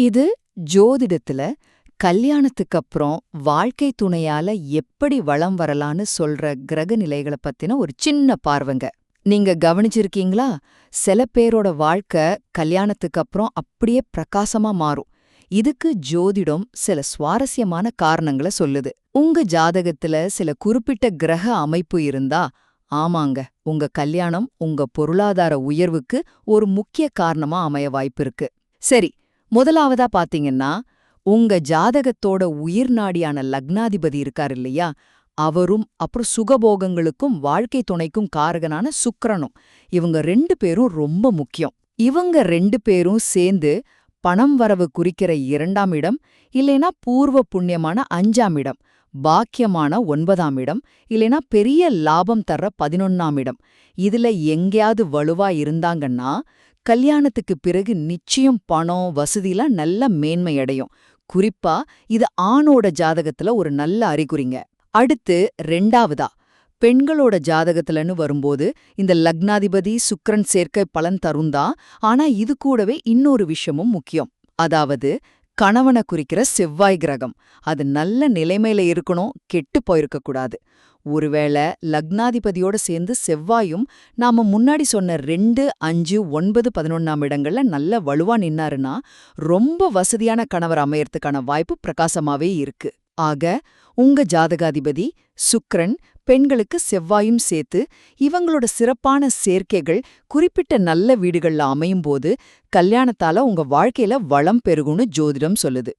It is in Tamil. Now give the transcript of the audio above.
இது ஜோதிடத்துல கல்யாணத்துக்கு அப்புறம் வாழ்க்கை துணையால எப்படி வளம் வரலான்னு சொல்ற கிரக நிலைகளை பத்தின ஒரு சின்ன பார்வைங்க. நீங்க கவனிச்சிருக்கீங்களா? சில பேரோட வாழ்க்கை கல்யாணத்துக்கு அப்புறம் அப்படியே பிரகாசமா மாறும். இதுக்கு ஜோதிடம் சில சுவாரஸ்யமான காரணங்களை சொல்லுது. உங்க ஜாதகத்துல சில குறிப்பிட்ட கிரக அமைப்பு இருந்தா ஆமாங்க உங்க கல்யாணம் உங்க பொருளாதார உயர்வுக்கு ஒரு முக்கிய காரணமா அமைய வாய்ப்பிருக்கு சரி முதலாவதா பாத்தீங்கன்னா உங்க ஜாதகத்தோட உயிர் நாடியான லக்னாதிபதி இருக்கார் இல்லையா? அவரும் அப்புறம் சுகபோகங்களுக்கும் வாழ்க்கை துணைக்கும் காரகனான சுக்கரனும். இவங்க ரெண்டு பேரும் ரொம்ப முக்கியம். இவங்க ரெண்டு பேரும் சேர்ந்து பணம் வரவு குறிக்கிற இரண்டாம் இடம் இல்லைனா பூர்வ புண்ணியமான அஞ்சாம் இடம் பாக்கியமான ஒன்பதாம் இடம் இல்லைனா பெரிய லாபம் தர்ற பதினொன்னாம் இடம். இதுல எங்கேயாவது வலுவா இருந்தாங்கன்னா கல்யாணத்துக்கு பிறகு நிச்சயம் பணம் வசதிலாம் நல்ல மேன்மை அடையும் குறிப்பா இது ஆணோட ஜாதகத்துல ஒரு நல்ல அறிகுறிங்க. அடுத்து ரெண்டாவதா பெண்களோட ஜாதகத்துலன்னு வரும்போது இந்த லக்னாதிபதி சுக்ரன் சேர்க்கை பலன் தருந்தா ஆனா இது கூடவே இன்னொரு விஷயமும் முக்கியம். அதாவது கணவனை குறிக்கிற செவ்வாய் கிரகம். அது நல்ல நிலைமையில இருக்கணும் கெட்டு போயிருக்க கூடாது ஒருவேளை லக்னாதிபதியோட சேர்ந்து செவ்வாயும் நாம முன்னாடி சொன்ன ரெண்டு அஞ்சு ஒன்பது பதினொன்னாம் இடங்கள்ல நல்ல வலுவா நின்னாருன்னா ரொம்ப வசதியான கணவர் அமையறதுக்கான வாய்ப்பு பிரகாசமாவே இருக்கு. ஆக உங்க ஜாதகாதிபதி சுக்ரன் பெண்களுக்கு செவ்வாயும் சேர்த்து இவங்களோட சிறப்பான சேர்க்கைகள் குறிப்பிட்ட நல்ல வீடுகள்ல அமையும் போது கல்யாணத்தால உங்க வாழ்க்கையில வளம் பெருகும்னு ஜோதிடம் சொல்லுது.